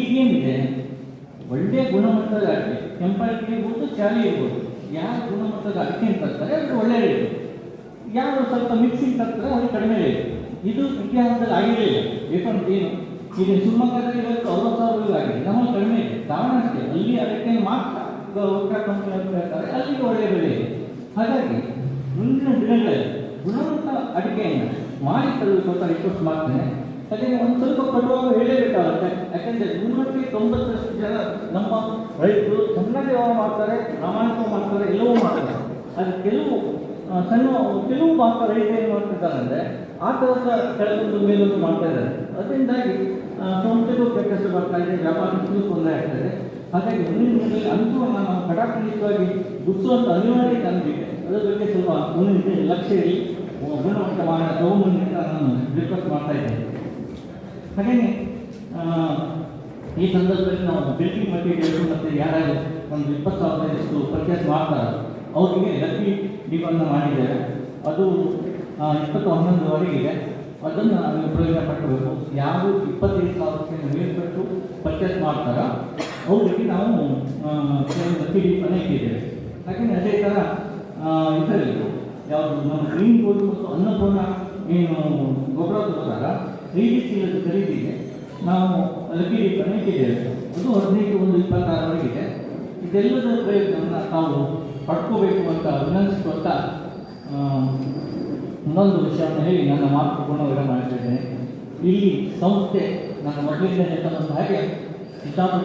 ಈಗೇನಿದೆ ಒಳ್ಳೆಯ ಗುಣಮಟ್ಟದ ಅಡಿಕೆ ಕೆಂಪಾಗಿ ಇರ್ಬೋದು, ಚಾಲಿ ಇರ್ಬೋದು. ಯಾವ ಗುಣಮಟ್ಟದ ಅಡಿಕೆ ತರ್ತಾರೆ ಅದು ಒಳ್ಳೆ ರೇಟ್ ಯಾರು ಸ್ವಲ್ಪ ಮಿಕ್ಸಿಂಗ್ ತರ್ತಾರೆ, ಅದು ಕಡಿಮೆ ಇದೆ. ಇದು ಇತಿಹಾಸದಲ್ಲಿ ಆಗಿರಲಿಲ್ಲ ಯಾಕಂದ್ರೆ ಏನು? ಈಗ ಶಿವಮೊಗ್ಗದಲ್ಲಿ ಇವತ್ತು ಅರವತ್ತು ಸಾವಿರ ಆಗಿದೆ. ನಮ್ಮ ಕಡಿಮೆ ಇದೆ. ಕಾರಣ ಅಷ್ಟೇ ಅಲ್ಲಿ ಅಡಿಕೆ ಮಾತ್ರ ಕಂಪನಿ ಅಂತ ಹೇಳ್ತಾರೆ, ಅಲ್ಲಿಗೆ ಒಳ್ಳೆಯ ಬೆಲೆ ಇದೆ. ಹಾಗಾಗಿ ಮುಂದಿನ ದಿನಗಳಲ್ಲಿ ಗುಣಮಟ್ಟ ಅಡಿಕೆಯನ್ನು ಮಾಡಿ ಸ್ವಲ್ಪ ರಿಕ್ವೆಸ್ಟ್ ಮಾಡ್ತೇನೆ. ಅದೇ ಒಂದು ಸ್ವಲ್ಪ ಕೊಡುವಾಗ ಹೇಳಲೇಬೇಕಾಗುತ್ತೆ ಯಾಕಂದ್ರೆ ನೂರಕ್ಕೆ ತೊಂಬತ್ತರಷ್ಟು ಜನ ನಮ್ಮ ರೈತರು ಚೆನ್ನಾಗಿ ಮಾಡ್ತಾರೆ ಪ್ರಾಮಾಣಿಕ ಮಾಡ್ತಾರೆ, ಎಲ್ಲವೂ ಮಾಡ್ತಾರೆ. ಅದು ಕೆಲವು ಸಣ್ಣ ಕೆಲವು ಮಾತ್ರ ರೈತ ಏನು ಮಾಡ್ತಿದ್ದಾರೆ ಆ ಥರದ ಕೆಳಗೊಂದು ಮೇಲೊಂದು ಮಾಡ್ತಾ ಇದ್ದಾರೆ. ಅದರಿಂದಾಗಿ ಸಂಸ್ಥೆಗೂ ಕೆಟ್ಟಷ್ಟು ಬರ್ತಾ ಇದೆ, ವ್ಯಾಪಾರಕ್ಕೂ ತೊಂದರೆ ಆಗ್ತಾ ಇದೆ. ಹಾಗಾಗಿ ಮುಂದಿನ ದಿನದಲ್ಲಿ ಅನುಕೂಲವನ್ನು ನಾವು ಕಡಾಖಂಡಿತವಾಗಿ ಗುರುತಿಸುವಂಥ ಅನಿವಾರ್ಯತೆ ನಮಗಿದೆ ಅದರ ಬಗ್ಗೆ ಸ್ವಲ್ಪ ಮುಂದಿನ ಲಕ್ಷ್ಯ ಇಡಿ ಗುಣಮಟ್ಟமான ತಗೊಂಬಂದು ನಾನು ರಿಕ್ವೆಸ್ಟ್ ಮಾಡ್ತಾ ಹಾಗೆಯೇ ಆ, ಈ ಸಂದರ್ಭದಲ್ಲಿ ನಾವು ಬಿಲ್ಡಿಂಗ್ ಮಟೀರಿಯಲ್ಸ್ ಮತ್ತು ಯಾರು ಒಂದು ಇಪ್ಪತ್ತು ಸಾವಿರದಷ್ಟು ಪರ್ಚೇಸ್ ಮಾಡ್ತಾರೆ ಅವರಿಗೆ ಲಕ್ಕಿ ದೀಪವನ್ನು ಮಾಡಿದ್ದಾರೆ. ಅದು ಇಪ್ಪತ್ತು ಹನ್ನೊಂದುವರೆಗೆ ಇದೆ. ಅದನ್ನು ನಾವು ಪ್ರಯೋಜನ ಪಟ್ಟಬೇಕು ಯಾರು ಇಪ್ಪತ್ತೈದು ಸಾವಿರಕ್ಕೆ ಮೇಲ್ಪಟ್ಟು ಪರ್ಚೇಸ್ ಮಾಡ್ತಾರೋ ಅವರಿಗೆ ನಾವು ಲಕ್ಕಿ ದೀಪನ ಇಟ್ಟಿದ್ದೇವೆ. ಹಾಗೆಯೇ ಅದೇ ಥರ ಇದರಲ್ಲಿ ಯಾವುದು ನಮ್ಮ ಗ್ರೀನ್ ಗೋಲ್ಡ್ ಮತ್ತು ಅನ್ನಪೂರ್ಣ ಏನು ಗೊಬ್ಬರ ತಗೋದಾಗ ಐದು ಚೀಲದ ಖರೀದಿಗೆ ನಾವು ದೀಪನ ಇಟ್ಟಿದ್ದೇವೆ ಅದು ಹದಿನೈದು ಒಂದು ಇಪ್ಪತ್ತಾರವರೆಗಿದೆ ಇದೆಲ್ಲದರ ಪ್ರಯೋಜನವನ್ನು ತಾವು ಪಡ್ಕೋಬೇಕು ಅಂತ ವಿನಂತಿಸುವಂತ ಇನ್ನೊಂದು ವಿಷಯವನ್ನು ಹೇಳಿ ನನ್ನ ಮಾತು ಪೂರ್ಣವಿರ ಮಾಡ್ತಿದ್ದೇನೆ ಇಲ್ಲಿ ಸಂಸ್ಥೆ ನನ್ನ ಮೊದಲಿಂದ ಹೇಳ್ತಕ್ಕಂಥ ಹಾಗೆ ಸಿದ್ದಾಪುರ